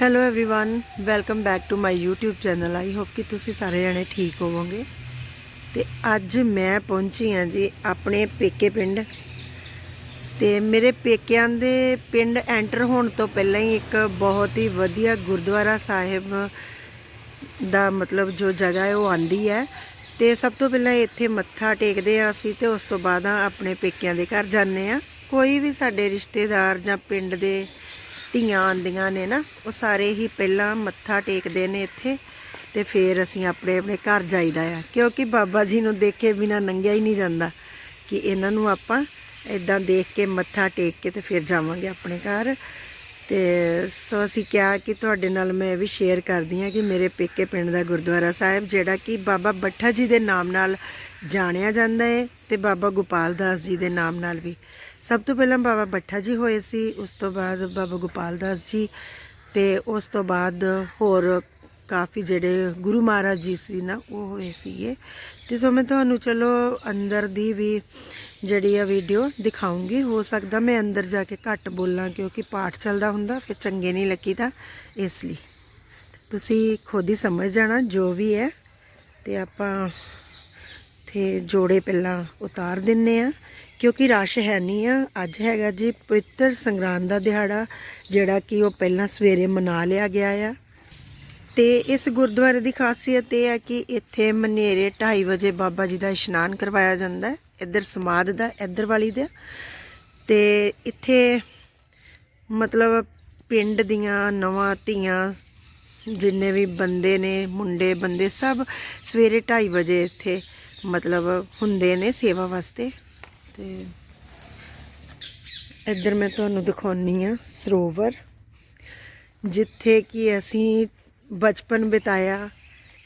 hello everyone welcome back to my YouTube channel I hope ਕਿ ਤੁਸੀਂ ਸਾਰੇ ਜਣੇ ਠੀਕ ਹੋਵੋਗੇ ਤੇ ਅੱਜ ਮੈਂ ਪਹੁੰਚੀ ਹਾਂ ਜੀ ਆਪਣੇ ਪੇਕੇ ਪਿੰਡ ਤੇ ਮੇਰੇ ਪੇਕਿਆਂ ਦੇ ਪਿੰਡ ਐਂਟਰ ਹੋਣ ਤੋਂ ਪਹਿਲਾਂ ਹੀ ਇੱਕ ਬਹੁਤ ਹੀ ਵਧੀਆ ਗੁਰਦੁਆਰਾ ਸਾਹਿਬ ਦਾ ਮਤਲਬ ਜੋ ਜਗ੍ਹਾ ਹੈ ਉਹ ਆਂਦੀ ਹੈ ਤੇ ਸਭ ਤੋਂ ਪਹਿਲਾਂ ਇੱਥੇ ਮੱਥਾ ਟੇਕਦੇ ਆ ਅਸੀਂ ਤੇ ਉਸ ਤੋਂ ਬਾਅਦ ਆ ਆਪਣੇ ਪੇਕਿਆਂ ਦੇ ਘਰ ਜਾਂਦੇ ਆ ਕੋਈ ਵੀ ਸਾਡੇ ਰਿਸ਼ਤੇਦਾਰ ਜਾਂ ਪਿੰਡ ਦੇ ਧੀਆਂ ਆਂਦੀਆਂ ਨੇ ਨਾ, ਉਹ ਸਾਰੇ ਹੀ ਪਹਿਲਾਂ ਮੱਥਾ ਟੇਕਦੇ ਨੇ ਇੱਥੇ ਤੇ ਫਿਰ ਅਸੀਂ ਆਪਣੇ ਆਪਣੇ ਘਰ ਜਾਈਦਾ ਆ। ਕਿਉਂਕਿ ਬਾਬਾ ਜੀ ਨੂੰ ਦੇਖੇ ਬਿਨਾ ਨੰਗਿਆ ਹੀ ਨਹੀਂ ਜਾਂਦਾ ਕਿ ਇਹਨਾਂ ਨੂੰ ਆਪਾਂ ਇਦਾਂ ਦੇਖ ਕੇ ਮੱਥਾ ਟੇਕ ਕੇ ਤੇ ਫਿਰ ਜਾਵਾਂਗੇ ਆਪਣੇ ਘਰ। ਤੇ ਸੋ ਅਸੀਂ ਕਿਹਾ ਕਿ ਤੁਹਾਡੇ ਨਾਲ ਮੈਂ ਇਹ ਵੀ ਸ਼ੇਅਰ ਕਰਦੀ ਹਾਂ ਕਿ ਮੇਰੇ ਪੇਕੇ ਪਿੰਡ ਦਾ ਗੁਰਦੁਆਰਾ ਸਾਹਿਬ, ਜਿਹੜਾ ਕਿ ਬਾਬਾ ਬੱਠਾ ਜੀ ਦੇ ਨਾਮ ਨਾਲ ਜਾਣਿਆ ਜਾਂਦਾ ਹੈ ਤੇ ਬਾਬਾ ਗੋਪਾਲ ਦਾਸ ਜੀ ਦੇ ਨਾਮ ਨਾਲ ਵੀ। ਸਭ ਤੋਂ ਪਹਿਲਾਂ ਬਾਬਾ ਬੱਠਾ ਜੀ ਹੋਏ ਸੀ, ਉਸ ਤੋਂ ਬਾਅਦ ਬਾਬਾ ਗੋਪਾਲ ਦਾਸ ਜੀ ਤੇ ਉਸ ਤੋਂ ਬਾਅਦ ਹੋਰ ਕਾਫੀ ਜਿਹੜੇ ਗੁਰੂ ਮਹਾਰਾਜ ਜੀ ਸੀ ਨਾ, ਉਹ ਹੋਏ ਸੀਗੇ। ਤੇ ਸੋ ਮੈਂ ਤੁਹਾਨੂੰ ਚਲੋ ਅੰਦਰ ਦੀ ਵੀ ਜਿਹੜੀ ਆ ਵੀਡੀਓ ਦਿਖਾਉਂਗੀ। ਹੋ ਸਕਦਾ ਮੈਂ ਅੰਦਰ ਜਾ ਕੇ ਘੱਟ ਬੋਲਾਂ, ਕਿਉਂਕਿ ਪਾਠ ਚੱਲਦਾ ਹੁੰਦਾ, ਫਿਰ ਚੰਗੇ ਨਹੀਂ ਲੱਗੀਦਾ, ਇਸ ਲਈ। ਤੁਸੀਂ ਖੁਦ ਹੀ ਸਮਝ ਜਾਣਾ, ਜੋ ਵੀ ਹੈ, ਤੇ ਆਪਾਂ ਤੇ ਜੋੜੇ ਪਹਿਲਾਂ ਉਤਾਰ ਦਿੰਨੇ ਆ। ਕਿਉਂਕਿ ਰਸ਼ ਹੈ ਨਹੀਂ ਆ। ਅੱਜ ਹੈਗਾ ਜੀ ਪਵਿੱਤਰ ਸੰਗਰਾਂਦ ਦਾ ਦਿਹਾੜਾ, ਜਿਹੜਾ ਕਿ ਉਹ ਪਹਿਲਾਂ ਸਵੇਰੇ ਮਨਾ ਲਿਆ ਗਿਆ ਆ। ਤੇ ਇਸ ਗੁਰਦੁਆਰੇ ਦੀ ਖਾਸੀਅਤ ਇਹ ਹੈ ਕਿ ਇੱਥੇ ਮਨੇਰੇ 2:30 ਵਜੇ ਬਾਬਾ ਜੀ ਦਾ ਇਸ਼ਨਾਨ ਕਰਵਾਇਆ ਜਾਂਦਾ ਹੈ। ਇੱਧਰ ਸਮਾਧ ਦਾ, ਇੱਧਰ ਵਾਲੀ ਦਾ। ਤੇ ਇੱਥੇ ਮਤਲਬ ਪਿੰਡ ਦੀਆਂ ਨਵਾਂ ਧੀਆਂ, ਜਿੰਨੇ ਵੀ ਬੰਦੇ ਨੇ, ਮੁੰਡੇ, ਬੰਦੇ ਸਭ ਸਵੇਰੇ 2:30 ਵਜੇ ਇੱਥੇ ਮਤਲਬ ਹੁੰਦੇ ਨੇ ਸੇਵਾ ਵਾਸਤੇ। ਤੇ ਇੱਧਰ ਮੈਂ ਤੁਹਾਨੂੰ ਦਿਖਾਉਣੀ ਆ ਸਰੋਵਰ, ਜਿੱਥੇ ਕਿ ਅਸੀਂ ਬਚਪਨ ਬਿਤਾਇਆ,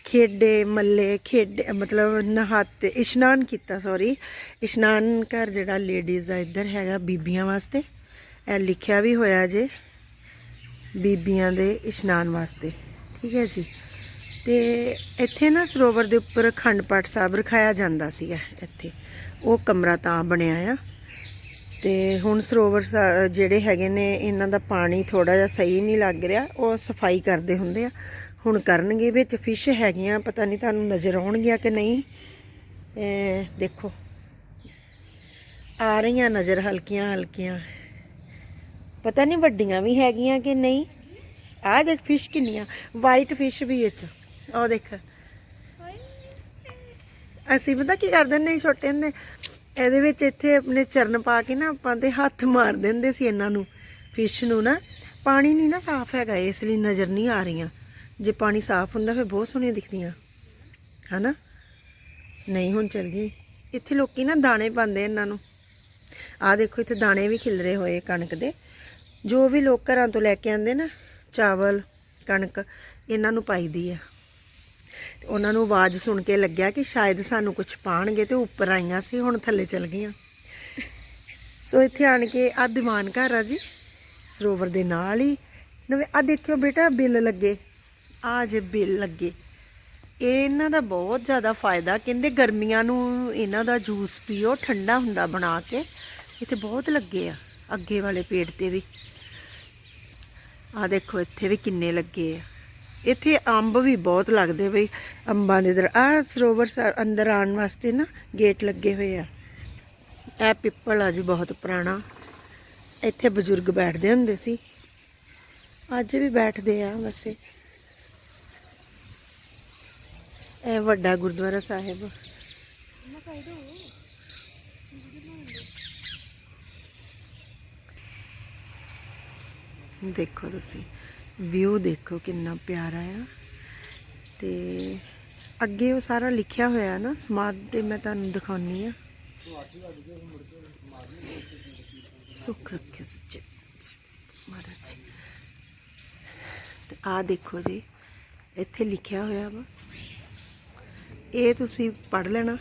ਖੇਡੇ, ਮੱਲੇ, ਖੇਡ, ਮਤਲਬ ਨਹਾਤੇ, ਇਸ਼ਨਾਨ ਕੀਤਾ ਸੌਰੀ ਇਸ਼ਨਾਨ ਘਰ ਜਿਹੜਾ ਲੇਡੀਜ਼ ਆ ਇੱਧਰ ਹੈਗਾ ਬੀਬੀਆਂ ਵਾਸਤੇ, ਇਹ ਲਿਖਿਆ ਵੀ ਹੋਇਆ ਜੇ ਬੀਬੀਆਂ ਦੇ ਇਸ਼ਨਾਨ ਵਾਸਤੇ, ਠੀਕ ਹੈ ਜੀ। ਤੇ ਇੱਥੇ ਨਾ ਸਰੋਵਰ ਦੇ ਉੱਪਰ ਅਖੰਡ ਪਾਠ ਸਾਹਿਬ ਰਖਾਇਆ ਜਾਂਦਾ ਸੀਗਾ ਇੱਥੇ। ਉਹ ਕਮਰਾ ਤਾਂ ਬਣਿਆ ਆ। ਤੇ ਹੁਣ ਸਰੋਵਰ ਸਾ- ਜਿਹੜੇ ਹੈਗੇ ਨੇ, ਇਹਨਾਂ ਦਾ ਪਾਣੀ ਥੋੜਾ ਜਿਹਾ ਸਹੀ ਨਹੀਂ ਲੱਗ ਰਿਹਾ। ਉਹ ਸਫ਼ਾਈ ਕਰਦੇ ਹੁੰਦੇ ਆ। ਹੁਣ ਕਰਨਗੇ ਵਿੱਚ ਫਿਸ਼ ਹੈਗੀਆਂ, ਪਤਾ ਨਹੀਂ ਤੁਹਾਨੂੰ ਨਜ਼ਰ ਆਉਣਗੀਆਂ ਕਿ ਨਹੀਂ। ਦੇਖੋ, ਆ ਰਹੀਆਂ ਨਜ਼ਰ ਹਲਕੀਆਂ ਹਲਕੀਆਂ। ਪਤਾ ਨਹੀਂ ਵੱਡੀਆਂ ਵੀ ਹੈਗੀਆਂ ਕਿ ਨਹੀਂ। ਆਹ ਦੇਖ ਫਿਸ਼ ਕਿੰਨੀਆਂ ਵਾਈਟ ਫਿਸ਼ ਵੀ ਵਿੱਚ। ਉਹ ਦੇਖ। ਅਸੀਂ ਪਤਾ ਕੀ ਕਰਦੇ ਨੇ ਛੋਟੇ ਹੁੰਦੇ? ਇਹਦੇ ਵਿੱਚ ਇੱਥੇ ਆਪਣੇ ਚਰਨ ਪਾ ਕੇ ਨਾ ਆਪਾਂ ਦੇ ਹੱਥ ਮਾਰ ਦਿੰਦੇ ਸੀ ਇਹਨਾਂ ਨੂੰ ਫਿਸ਼ ਨੂੰ ਨਾ। ਪਾਣੀ ਨਹੀਂ ਨਾ ਸਾਫ਼ ਹੈਗਾ, ਇਸ ਲਈ ਨਜ਼ਰ ਨਹੀਂ ਆ ਰਹੀਆਂ। ਜੇ ਪਾਣੀ ਸਾਫ਼ ਹੁੰਦਾ ਫਿਰ ਬਹੁਤ ਸੋਹਣੀਆਂ ਦਿਖਦੀਆਂ। ਹਨਾ? ਨਹੀਂ, ਹੁਣ ਚੱਲ ਗਈ। ਇੱਥੇ ਲੋਕੀ ਨਾ ਦਾਣੇ ਪਾਉਂਦੇ ਇਹਨਾਂ ਨੂੰ। ਆਹ ਦੇਖੋ, ਇੱਥੇ ਦਾਣੇ ਵੀ ਖਿਲਰੇ ਹੋਏ ਕਣਕ ਦੇ। ਜੋ ਵੀ ਲੋਕ ਘਰਾਂ ਤੋਂ ਲੈ ਕੇ ਆਉਂਦੇ ਨਾ, ਚਾਵਲ, ਕਣਕ, ਇਹਨਾਂ ਨੂੰ ਪਾਈਦੀ ਆ। ਉਹਨਾਂ ਨੂੰ ਆਵਾਜ਼ ਸੁਣ ਕੇ ਲੱਗਿਆ ਕਿ ਸ਼ਾਇਦ ਸਾਨੂੰ ਕੁਝ ਪਾਣਗੇ ਤੇ ਉੱਪਰ ਆਈਆਂ ਸੀ, ਹੁਣ ਥੱਲੇ ਚਲ ਗਈਆਂ। ਸੋ ਇੱਥੇ ਆਣ ਕੇ ਆ ਦੀਵਾਨ ਘਰ ਆ ਜੀ, ਸਰੋਵਰ ਦੇ ਨਾਲ ਹੀ। ਨਵੇਂ ਆ ਦੇਖਿਓ ਬੇਟਾ, ਬਿੱਲ ਲੱਗੇ। ਆ ਜੇ ਬਿੱਲ ਲੱਗੇ ਇਹਨਾਂ ਦਾ ਬਹੁਤ ਜ਼ਿਆਦਾ ਫਾਇਦਾ। ਕਹਿੰਦੇ ਗਰਮੀਆਂ ਨੂੰ ਇਹਨਾਂ ਦਾ ਜੂਸ ਪੀਓ, ਠੰਡਾ ਹੁੰਦਾ ਬਣਾ ਕੇ। ਇੱਥੇ ਬਹੁਤ ਲੱਗੇ ਆ, ਅੱਗੇ ਵਾਲੇ ਪੇੜ ਤੇ ਵੀ। ਆ ਦੇਖੋ, ਇੱਥੇ ਵੀ ਕਿੰਨੇ ਲੱਗੇ ਆ। ਇੱਥੇ ਅੰਬ ਵੀ ਬਹੁਤ ਲੱਗਦੇ ਬਈ, ਅੰਬਾਂ ਦੇ ਦਰ ਆ ਸਰੋਵਰ ਸਾ- ਅੰਦਰ ਆਉਣ ਵਾਸਤੇ ਨਾ ਗੇਟ ਲੱਗੇ ਹੋਏ ਆ। ਇਹ ਪਿੱਪਲ ਆ ਜੀ ਬਹੁਤ ਪੁਰਾਣਾ। ਇੱਥੇ ਬਜ਼ੁਰਗ ਬੈਠਦੇ ਹੁੰਦੇ ਸੀ। ਅੱਜ ਵੀ ਬੈਠਦੇ ਆ ਵੈਸੇ। ਇਹ ਵੱਡਾ ਗੁਰਦੁਆਰਾ ਸਾਹਿਬ। ਦੇਖੋ ਤੁਸੀਂ। ਵਿਊ ਦੇਖੋ ਕਿੰਨਾ ਪਿਆਰਾ ਆ। ਤੇ ਅੱਗੇ ਉਹ ਸਾਰਾ ਲਿਖਿਆ ਹੋਇਆ ਨਾ ਸਮਾਧ ਤੇ ਮੈਂ ਤੁਹਾਨੂੰ ਦਿਖਾਉਣੀ ਆ। ਸੁੱਖ ਰੱਖਿਓ ਸੱਚੇ। ਮਹਾਰਾਜ ਜੀ। ਤੇ ਆ ਦੇਖੋ ਜੀ, ਇੱਥੇ ਲਿਖਿਆ ਹੋਇਆ ਵਾ। ਇਹ ਤੁਸੀਂ ਪੜ ਲੈਣਾ।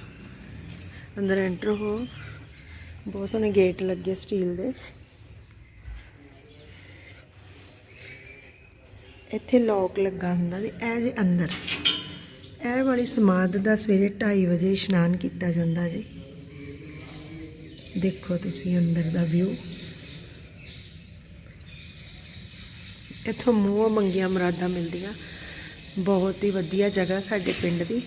ਅੰਦਰ ਐਂਟਰ ਹੋ। ਬਹੁਤ ਸੋਹਣੇ ਗੇਟ ਲੱਗੇ ਸਟੀਲ ਦੇ। ਇੱਥੇ ਲੋਕ ਲੱਗਾ ਹੁੰਦਾ ਤੇ ਇਹ ਜੇ ਅੰਦਰ। ਇਹ ਵਾਲੀ ਸਮਾਧ ਦਾ ਸਵੇਰੇ 2:30 ਵਜੇ ਇਸ਼ਨਾਨ ਕੀਤਾ ਜਾਂਦਾ ਜੀ। ਦੇਖੋ ਤੁਸੀਂ ਅੰਦਰ ਦਾ ਵਿਊ ਇੱਥੋਂ ਮੂੰਹ ਮੰਗੀਆਂ ਮੁਰਾਦਾਂ ਮਿਲਦੀਆਂ। ਬਹੁਤ ਹੀ ਵਧੀਆ ਜਗ੍ਹਾ ਸਾਡੇ ਪਿੰਡ ਦੀ।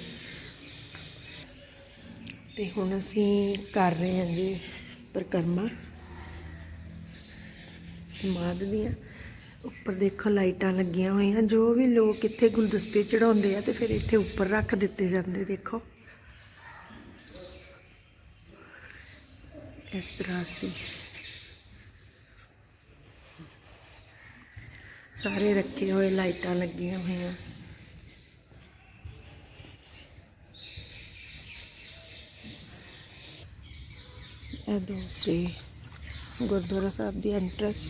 ਤੇ ਹੁਣ ਅਸੀਂ ਕਰ ਰਹੇ ਹਾਂ ਜੀ ਪਰਿਕਰਮਾ। ਸਮਾਧ ਦੀਆਂ। ਉੱਪਰ ਦੇਖੋ ਲਾਈਟਾਂ ਲੱਗੀਆਂ ਹੋਈਆਂ, ਜੋ ਵੀ ਲੋਕ ਇੱਥੇ ਗੁਲਦਸਤੇ ਚੜਾਉਂਦੇ ਆ ਤੇ ਫਿਰ ਇੱਥੇ ਉੱਪਰ ਰੱਖ ਦਿੱਤੇ ਜਾਂਦੇ, ਦੇਖੋ। ਇਸ ਤਰ੍ਹਾਂ ਸੀ ਸਾਰੇ ਰੱਖੇ ਹੋਏ ਲਾਈਟਾਂ ਲੱਗੀਆਂ ਹੋਈਆਂ। ਇਹ ਦੂਸਰੀ ਗੁਰਦੁਆਰਾ ਸਾਹਿਬ ਦੀ ਐਂਟਰੈਂਸ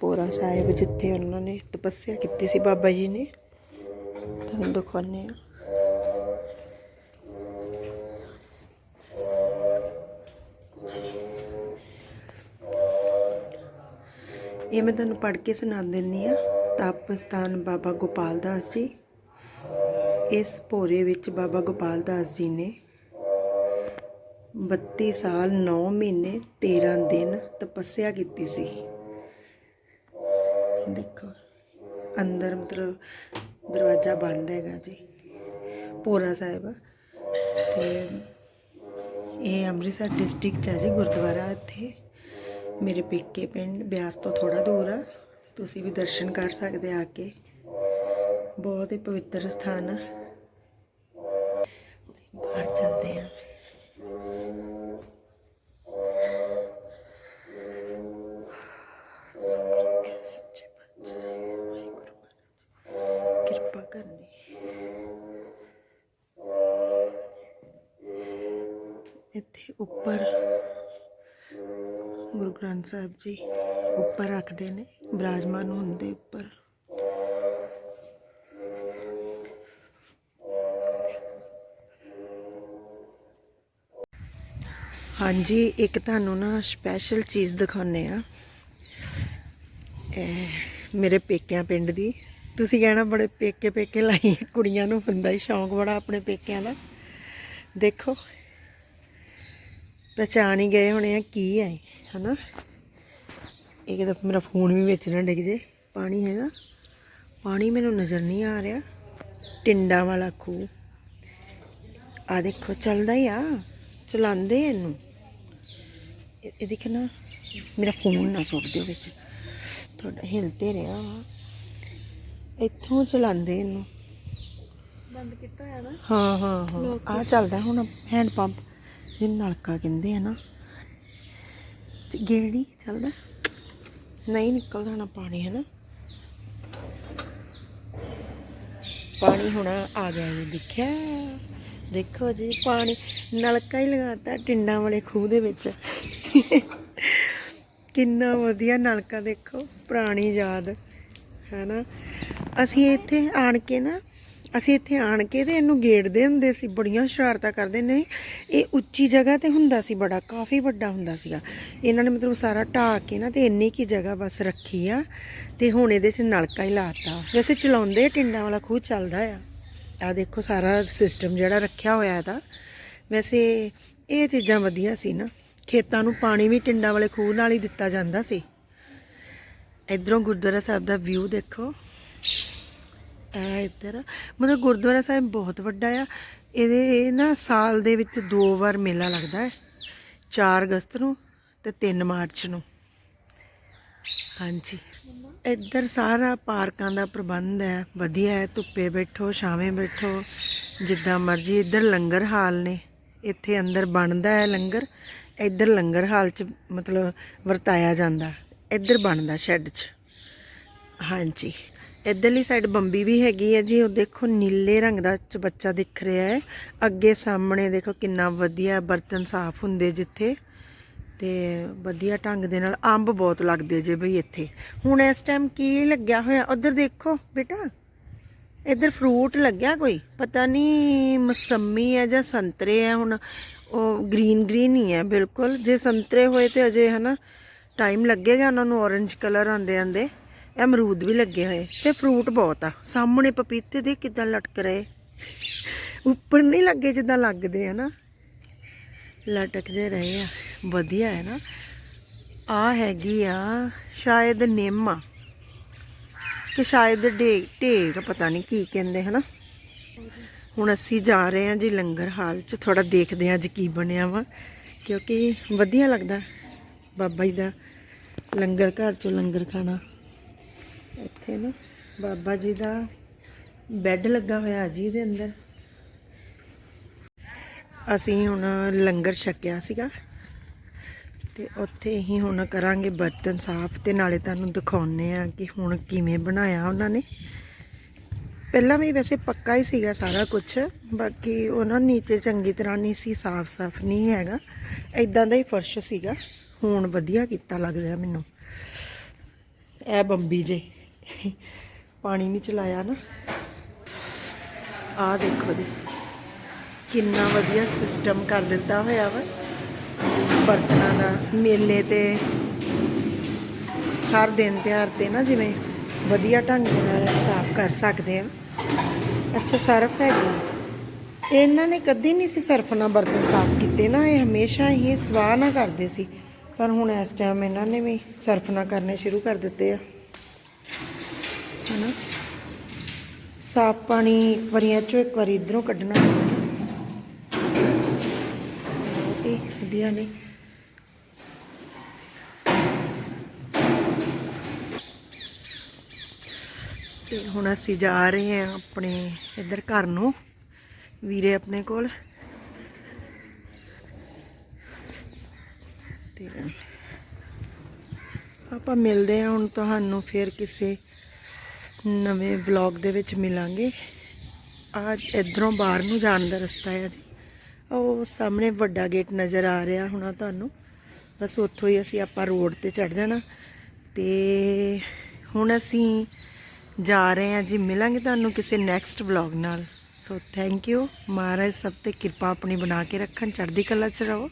ਭੋਰਾ ਸਾਹਿਬ ਜਿੱਥੇ ਉਹਨਾਂ ਨੇ ਤਪੱਸਿਆ ਕੀਤੀ ਸੀ ਬਾਬਾ ਜੀ ਨੇ। ਤੁਹਾਨੂੰ ਦਿਖਾਉਂਦੇ ਆ ਇਹ ਮੈਂ ਤੁਹਾਨੂੰ ਪੜ੍ਹ ਕੇ ਸੁਣਾ ਦਿੰਨੀ ਆ ਤਪਸਥਾਨ ਬਾਬਾ ਗੋਪਾਲ ਦਾਸ ਜੀ। ਇਸ ਭੋਰੇ ਵਿੱਚ ਬਾਬਾ ਗੋਪਾਲ ਦਾਸ ਜੀ ਨੇ 32 ਸਾਲ 9 ਮਹੀਨੇ 13 ਦਿਨ ਤਪੱਸਿਆ ਕੀਤੀ ਸੀ। ਦੇਖੋ, ਅੰਦਰ ਮਤਲਬ ਦਰਵਾਜ਼ਾ ਬੰਦ ਹੈਗਾ ਜੀ ਪੋਰਾ ਸਾਹਿਬ। ਆ। ਤੇ ਇਹ ਅੰਮ੍ਰਿਤਸਰ ਡਿਸਟ੍ਰਿਕਟ 'ਚ ਹੈ ਜੀ, ਗੁਰਦੁਆਰਾ ਇੱਥੇ। ਮੇਰੇ ਪੇਕੇ ਪਿੰਡ ਬਿਆਸ ਤੋਂ ਥੋੜਾ ਦੂਰ ਆ। ਤੁਸੀਂ ਵੀ ਦਰਸ਼ਨ ਕਰ ਸਕਦੇ ਆ ਕੇ। ਬਹੁਤ ਹੀ ਪਵਿੱਤਰ ਸਥਾਨ ਆ। ਕਿਰਪਾ ਕਰਨੀ। ਇੱਥੇ ਉੱਪਰ ਗੁਰੂ ਗ੍ਰੰਥ ਸਾਹਿਬ ਜੀ ਉੱਪਰ ਰੱਖਦੇ ਨੇ, ਬਿਰਾਜਮਾਨ ਹੁੰਦੇ ਉੱਪਰ। ਹਾਂਜੀ, ਇੱਕ ਤੁਹਾਨੂੰ ਨਾ ਸਪੈਸ਼ਲ ਚੀਜ਼ ਦਿਖਾਉਨੇ ਆ ਇਹ ਮੇਰੇ ਪੇਕਿਆਂ ਪਿੰਡ ਦੀ। ਤੁਸੀਂ ਕਹਿਣਾ ਬੜੇ ਪੇਕੇ ਪੇਕੇ ਲਾਈ ਕੁੜੀਆਂ ਨੂੰ ਹੁੰਦਾ ਹੀ ਸ਼ੌਂਕ ਬੜਾ ਆਪਣੇ ਪੇਕਿਆਂ ਦਾ। ਦੇਖੋ ਪਛਾਣ ਹੀ ਗਏ ਹੋਣੇ ਆ ਕੀ ਹੈ ਇਹ, ਹਨਾ? ਇਹ ਕਿਤੇ ਮੇਰਾ ਫੋਨ ਵੀ ਵਿੱਚ ਨਾ ਡਿੱਗ ਜੇ ਪਾਣੀ ਹੈਗਾ। ਪਾਣੀ ਮੈਨੂੰ ਨਜ਼ਰ ਨਹੀਂ ਆ ਰਿਹਾ। ਟਿੰਡਾ ਵਾਲਾ ਖੂਹ। ਆ ਦੇਖੋ ਚੱਲਦਾ ਹੀ ਆ। ਚਲਾਉਂਦੇ ਇਹਨੂੰ। ਇਹ ਇਹ ਦੇਖ ਨਾ ਮੇਰਾ ਫੋਨ ਨਾ ਸੁੱਟ ਦਿਓ ਵਿੱਚ। ਤੁਹਾਡਾ ਹਿਲਤੇ ਰਿਹਾ ਵਾ। ਇੱਥੋਂ ਚਲਾਉਂਦੇ ਇਹਨੂੰ। ਬੰਦ ਕੀਤਾ ਹੋਇਆ ਨਾ? ਹਾਂ ਹਾਂ ਹਾਂ। ਆ ਚੱਲਦਾ ਹੁਣ ਹੈਂਡ ਪੰਪ ਜਿਹਨੂੰ ਨਲਕਾ ਕਹਿੰਦੇ ਆ ਨਾ। ਗੇੜੀ ਚੱਲਦਾ। ਨਹੀਂ ਨਿਕਲਦਾ ਨਾ ਪਾਣੀ ਹੈ ਨਾ ਪਾਣੀ ਹੁਣ ਆ ਗਿਆ ਜੀ ਦੇਖਿਆ? ਦੇਖੋ ਜੀ ਪਾਣੀ ਨਲਕਾ ਹੀ ਲਗਾਤਾ ਟਿੰਡਾਂ ਵਾਲੇ ਖੂਹ ਦੇ ਵਿੱਚ। ਕਿੰਨਾ ਵਧੀਆ ਨਲਕਾ ਦੇਖੋ ਪੁਰਾਣੀ ਯਾਦ ਹੈ ਨਾ ਅਸੀਂ ਇੱਥੇ ਆਣ ਕੇ ਨਾ, ਅਸੀਂ ਇੱਥੇ ਆਣ ਕੇ ਤੇ ਇਹਨੂੰ ਗੇੜਦੇ ਹੁੰਦੇ ਸੀ, ਬੜੀਆਂ ਸ਼ਰਾਰਤਾਂ ਕਰਦੇ ਨੇ। ਇਹ ਉੱਚੀ ਜਗ੍ਹਾ ਤੇ ਹੁੰਦਾ ਸੀ, ਬੜਾ, ਕਾਫੀ ਵੱਡਾ ਹੁੰਦਾ ਸੀਗਾ। ਇਹਨਾਂ ਨੇ ਮਤਲਬ ਸਾਰਾ ਢਾਹ ਕੇ ਨਾ ਤੇ ਇੰਨੀ ਕੀ ਜਗ੍ਹਾ ਬਸ ਰੱਖੀ ਆ ਤੇ ਹੁਣ ਇਹਦੇ 'ਚ ਨਲਕਾ ਹੀ ਲਾਤਾ। ਵੈਸੇ ਚਲਾਉਂਦੇ ਟਿੰਡਾਂ ਵਾਲਾ ਖੂਹ ਚੱਲਦਾ ਆ। ਆ ਦੇਖੋ ਸਾਰਾ ਸਿਸਟਮ ਜਿਹੜਾ ਰੱਖਿਆ ਹੋਇਆ ਇਹਦਾ। ਵੈਸੇ ਇਹ ਚੀਜ਼ਾਂ ਵਧੀਆ ਸੀ ਨਾ। ਖੇਤਾਂ ਨੂੰ ਪਾਣੀ ਵੀ ਟਿੰਡਾਂ ਵਾਲੇ ਖੂਹ ਨਾਲ ਹੀ ਦਿੱਤਾ ਜਾਂਦਾ ਸੀ। ਇਧਰੋਂ ਗੁਰਦੁਆਰਾ ਸਾਹਿਬ ਦਾ ਵਿਊ ਦੇਖੋ। ਇਹ ਇੱਧਰ। ਮਤਲਬ ਗੁਰਦੁਆਰਾ ਸਾਹਿਬ ਬਹੁਤ ਵੱਡਾ ਆ। ਇਹਦੇ ਨਾ ਸਾਲ ਦੇ ਵਿੱਚ ਦੋ ਵਾਰ ਮੇਲਾ ਲੱਗਦਾ ਹੈ। 4 ਅਗਸਤ ਨੂੰ ਤੇ 3 ਮਾਰਚ ਨੂੰ। ਹਾਂਜੀ। ਇੱਧਰ ਸਾਰਾ ਪਾਰਕਾਂ ਦਾ ਪ੍ਰਬੰਧ ਹੈ। ਵਧੀਆ ਹੈ। ਧੁੱਪੇ ਬੈਠੋ, ਛਾਵੇਂ ਬੈਠੋ, ਜਿੱਦਾਂ ਮਰਜ਼ੀ। ਇੱਧਰ ਲੰਗਰ ਹਾਲ ਨੇ। ਇੱਥੇ ਅੰਦਰ ਬਣਦਾ ਹੈ ਲੰਗਰ। ਇੱਧਰ ਲੰਗਰ ਹਾਲ 'ਚ ਮਤਲਬ ਵਰਤਾਇਆ ਜਾਂਦਾ। ਇੱਧਰ ਬਣਦਾ ਸ਼ੈੱਡ 'ਚ। ਹਾਂਜੀ। ਇੱਧਰਲੀ ਸਾਈਡ ਬੰਬੀ ਵੀ ਹੈਗੀ ਹੈ ਜੀ, ਉਹ ਦੇਖੋ ਨੀਲੇ ਰੰਗ ਦਾ ਬੱਚਾ ਦਿਖ ਰਿਹਾ ਹੈ। ਅੱਗੇ ਸਾਹਮਣੇ ਦੇਖੋ ਕਿੰਨਾ ਵਧੀਆ ਬਰਤਨ ਸਾਫ਼ ਹੁੰਦੇ ਜਿੱਥੇ। ਤੇ ਵਧੀਆ ਢੰਗ ਦੇ ਨਾਲ ਅੰਬ ਬਹੁਤ ਲੱਗਦੇ ਜੇ ਬਈ ਇੱਥੇ। ਹੁਣ ਇਸ ਟਾਈਮ ਕੀ ਲੱਗਿਆ ਹੋਇਆ? ਉਧਰ ਦੇਖੋ ਬੇਟਾ, ਇੱਧਰ ਫਰੂਟ ਲੱਗਿਆ ਕੋਈ? ਪਤਾ ਨਹੀਂ, ਮਸੰਮੀ ਹੈ ਜਾਂ ਸੰਤਰੇ ਹੈ ਹੁਣ। ਉਹ ਗ੍ਰੀਨ ਗ੍ਰੀਨ ਹੀ ਹੈ, ਬਿਲਕੁਲ। ਜੇ ਸੰਤਰੇ ਹੋਏ ਤੇ ਅਜੇ ਹਨਾ ਟਾਈਮ ਲੱਗੇਗਾ ਉਹਨਾਂ ਨੂੰ orange ਕਲਰ ਆਉਂਦੇ ਆਂਦੇ ਅਮਰੂਦ ਵੀ ਲੱਗੇ ਹੋਏ ਤੇ ਫਰੂਟ ਬਹੁਤ ਆ। ਸਾਹਮਣੇ ਪਪੀਤੇ ਦੇ ਕਿਦਾਂ ਲਟਕ ਰਹੇ। ਉੱਪਰ ਨਹੀਂ ਲੱਗੇ ਜਿੱਦਾਂ ਲੱਗਦੇ ਆ ਨਾ। ਲਟਕਦੇ ਰਹੇ ਆ। ਵਧੀਆ ਹੈ ਨਾ। ਆ ਹੈਗੀ ਆ, ਸ਼ਾਇਦ ਨਿੰਮ ਆ। ਕਿ ਸ਼ਾਇਦ ਡੇ ਢੇਗ ਪਤਾ ਨਹੀਂ ਕੀ ਕਹਿੰਦੇ ਹਨਾ। ਹੁਣ ਅਸੀਂ ਜਾ ਰਹੇ ਹਾਂ ਜੀ ਲੰਗਰ ਹਾਲ 'ਚ ਥੋੜਾ ਦੇਖਦੇ ਹਾਂ ਅੱਜ ਕੀ ਬਣਿਆ ਵਾ। ਕਿਉਂਕਿ ਵਧੀਆ ਲੱਗਦਾ। ਬਾਬਾ ਜੀ ਦਾ ਲੰਗਰ, ਘਰ 'ਚੋਂ ਲੰਗਰ ਖਾਣਾ। ਇੱਥੇ ਨਾ ਬਾਬਾ ਜੀ ਦਾ ਬੈੱਡ ਲੱਗਾ ਹੋਇਆ ਜੀ ਇਹਦੇ ਅੰਦਰ। ਅਸੀਂ ਹੁਣ ਲੰਗਰ ਛਕਿਆ ਸੀਗਾ ਤੇ ਉੱਥੇ ਹੀ ਹੁਣ ਕਰਾਂਗੇ ਬਰਤਨ ਸਾਫ਼ ਤੇ ਨਾਲੇ ਤੁਹਾਨੂੰ ਦਿਖਾਉਣੇ ਆ ਕਿ ਹੁਣ ਕਿਵੇਂ ਬਣਾਇਆ ਉਹਨਾਂ ਨੇ। ਪਹਿਲਾਂ ਵੀ ਵੈਸੇ ਪੱਕਾ ਹੀ ਸੀਗਾ ਸਾਰਾ ਕੁਝ ਬਾਕੀ ਉਹਨਾਂ ਨੀਚੇ ਚੰਗੀ ਤਰ੍ਹਾਂ ਨਹੀਂ ਸੀ, ਸਾਫ਼-ਸਾਫ਼ ਨਹੀਂ ਹੈਗਾ। ਐਦਾਂ ਦਾ ਹੀ ਫਰਸ਼ ਸੀਗਾ। ਹੁਣ ਵਧੀਆ ਕੀਤਾ ਲੱਗਦਾ ਮੈਨੂੰ। ਇਹ ਬੰਬੀ ਜੇ। ਪਾਣੀ ਨਹੀਂ ਚਲਾਇਆ ਨਾ। ਆਹ ਦੇਖੋ ਜੀ, ਕਿੰਨਾ ਵਧੀਆ ਸਿਸਟਮ ਕਰ ਦਿੱਤਾ ਹੋਇਆ ਵਾ। ਬਰਤਨਾਂ ਦਾ, ਮੇਲੇ ਤੇ, ਹਰ ਦਿਨ ਤਿਉਹਾਰ ਤੇ ਨਾ ਜਿਵੇਂ ਵਧੀਆ ਢੰਗ ਦੇ ਨਾਲ ਸਾਫ਼ ਕਰ ਸਕਦੇ ਆ। ਅੱਛਾ, ਸਰਫ ਹੈਗੀ ਇਹਨਾਂ ਨੇ ਕਦੀ ਨਹੀਂ ਸੀ ਸਰਫ ਨਾਲ ਬਰਤਨ ਸਾਫ਼ ਕੀਤੇ ਨਾ, ਇਹ ਹਮੇਸ਼ਾ ਹੀ ਸਵਾਹ ਨਾਲ ਕਰਦੇ ਸੀ। ਪਰ ਹੁਣ ਇਸ ਟਾਈਮ ਇਹਨਾਂ ਨੇ ਵੀ ਸਰਫ ਨਾਲ ਕਰਨੇ ਸ਼ੁਰੂ ਕਰ ਦਿੱਤੇ ਆ। ਸਾਫ਼ ਪਾਣੀ ਇੱਕ ਵਾਰੀ ਇਹ ਚੋਂ ਇੱਕ ਵਾਰੀ ਇਧਰੋਂ ਕੱਢਣਾ। ਬਹੁਤ ਹੀ ਵਧੀਆ ਨੇ। ਤੇ ਹੁਣ ਅਸੀਂ ਜਾ ਰਹੇ ਹਾਂ ਆਪਣੇ ਇੱਧਰ ਘਰ ਨੂੰ, ਵੀਰੇ ਆਪਣੇ ਕੋਲ। ਤੇ ਆਪਾਂ ਮਿਲਦੇ ਹਾਂ ਹੁਣ ਤੁਹਾਨੂੰ ਫਿਰ ਕਿਸੇ ਨਵੇਂ ਵਲੌਗ ਦੇ ਵਿੱਚ ਮਿਲਾਂਗੇ। ਆ ਇਧਰੋਂ ਬਾਹਰ ਨੂੰ ਜਾਣ ਦਾ ਰਸਤਾ ਹੈ ਜੀ। ਉਹ ਸਾਹਮਣੇ ਵੱਡਾ ਗੇਟ ਨਜ਼ਰ ਆ ਰਿਹਾ ਹੋਣਾ ਤੁਹਾਨੂੰ। ਬਸ ਉੱਥੋਂ ਹੀ ਅਸੀਂ ਆਪਾਂ ਰੋਡ ਤੇ ਚੜ ਜਾਣਾ। ਤੇ ਹੁਣ ਅਸੀਂ ਜਾ ਰਹੇ ਹਾਂ ਜੀ। ਮਿਲਾਂਗੇ ਤੁਹਾਨੂੰ ਕਿਸੇ ਨੈਕਸਟ ਵਲੌਗ ਨਾਲ। ਸੋ ਥੈਂਕ ਯੂ ਮਹਾਰਾਜ ਸਭ ਤੇ ਕਿਰਪਾ ਆਪਣੀ ਬਣਾ ਕੇ ਰੱਖਣ। ਚੜ੍ਹਦੀ ਕਲਾ ਚ ਰਹੋ।